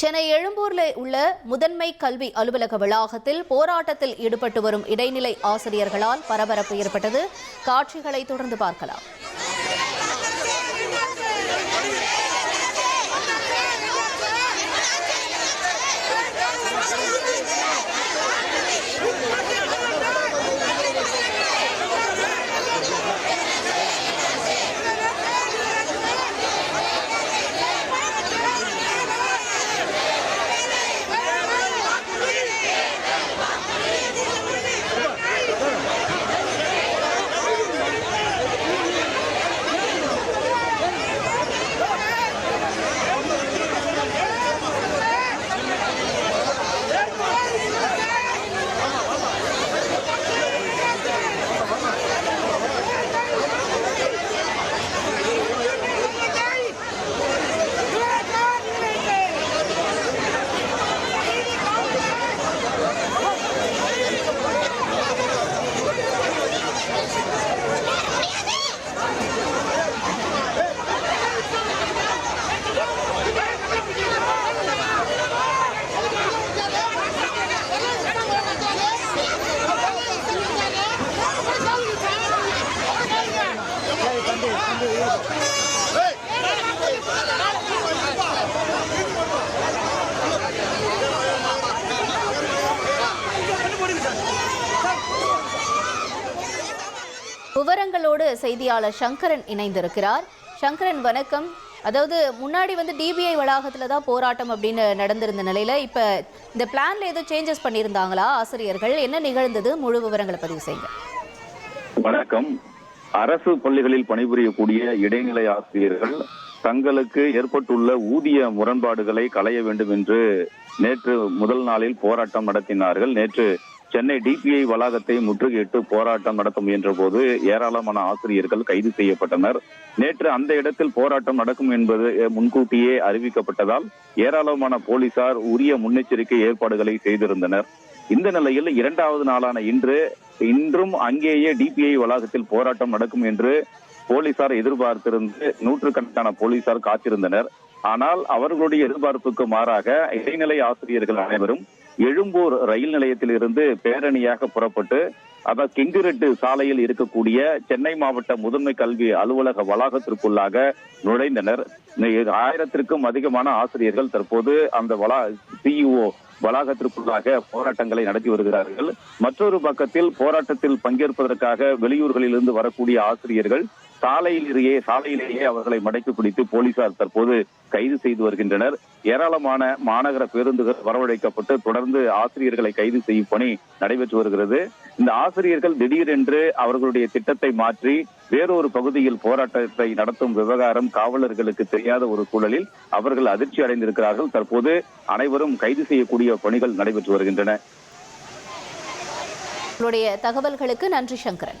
சென்னை எழும்பூரில் உள்ள முதன்மை கல்வி அலுவலக வளாகத்தில் போராட்டத்தில் ஈடுபட்டு வரும் இடைநிலை ஆசிரியர்களால் பரபரப்பு ஏற்பட்டது. காட்சிகளை தொடர்ந்து பார்க்கலாம். விவரங்களோடு செய்தியாளர் சங்கரன் இணைந்திருக்கிறார். சங்கரன் வணக்கம். அதாவது முன்னாடி வந்து டிபிஐ வளாகத்தில் தான் போராட்டம் அப்படின்னு நடந்திருந்த நிலையில இப்ப இந்த பிளான்ல ஏதோ சேஞ்சஸ் பண்ணியிருந்தாங்களா ஆசிரியர்கள்? என்ன நிகழ்ந்தது? முழு விவரங்களை பதிவு செய்யுங்க. வணக்கம். அரசு பள்ளிகளில் பணிபுரியக்கூடிய இடைநிலை ஆசிரியர்கள் தங்களுக்கு ஏற்பட்டுள்ள ஊதிய முரண்பாடுகளை களைய வேண்டும் என்று நேற்று முதல் நாளில் போராட்டம் நடத்தினார்கள். நேற்று சென்னை டிபிஐ வளாகத்தை முற்றுகையிட்டு போராட்டம் நடத்த முயன்ற போது ஏராளமான ஆசிரியர்கள் கைது செய்யப்பட்டனர். நேற்று அந்த இடத்தில் போராட்டம் நடக்கும் என்பது முன்கூட்டியே அறிவிக்கப்பட்டதால் ஏராளமான போலீசார் உரிய முன்னெச்சரிக்கை ஏற்பாடுகளை செய்திருந்தனர். இந்த நிலையில் இரண்டாவது நாளான இன்று இன்றும் அங்கேயே டிபிஐ வளாகத்தில் போராட்டம் நடக்கும் என்று போலீசார் எதிர்பார்த்திருந்து நூற்றுக்கணக்கான போலீசார் காத்திருந்தனர். ஆனால் அவர்களுடைய எதிர்பார்ப்புக்கு மாறாக இடைநிலை ஆசிரியர்கள் அனைவரும் எழும்பூர் ரயில் நிலையத்தில் இருந்து பேரணியாக புறப்பட்டு அதாவது கெங்குரெட்டு சாலையில் இருக்கக்கூடிய சென்னை மாவட்ட முதன்மை கல்வி அலுவலக வளாகத்திற்குள்ளாக நுழைந்தனர். ஆயிரத்திற்கும் அதிகமான ஆசிரியர்கள் தற்போது அந்த வளா சிஇஓ வளாகத்திற்குள்ளாக போராட்டங்களை நடத்தி வருகிறார்கள். மற்றொரு பக்கத்தில் போராட்டத்தில் பங்கேற்பதற்காக வெளியூர்களிலிருந்து வரக்கூடிய ஆசிரியர்கள் சாலையிலேயே சாலையிலேயே அவர்களை மடக்கி பிடித்து போலீசார் தற்போது கைது செய்து வருகின்றனர். ஏராளமான மாநகர பேருந்துகள் வரவழைக்கப்பட்டு தொடர்ந்து ஆசிரியர்களை கைது செய்யும் பணி நடைபெற்று வருகிறது. இந்த ஆசிரியர்கள் திடீரென்று அவர்களுடைய திட்டத்தை மாற்றி வேறொரு பகுதியில் போராட்டத்தை நடத்தும் விவகாரம் காவலர்களுக்கு தெரியாத ஒரு சூழலில் அவர்கள் அதிர்ச்சி அடைந்திருக்கிறார்கள். தற்போது அனைவரும் கைது செய்யக்கூடிய பணிகள் நடைபெற்று வருகின்றன. தகவல்களுக்கு நன்றி சங்கரன்.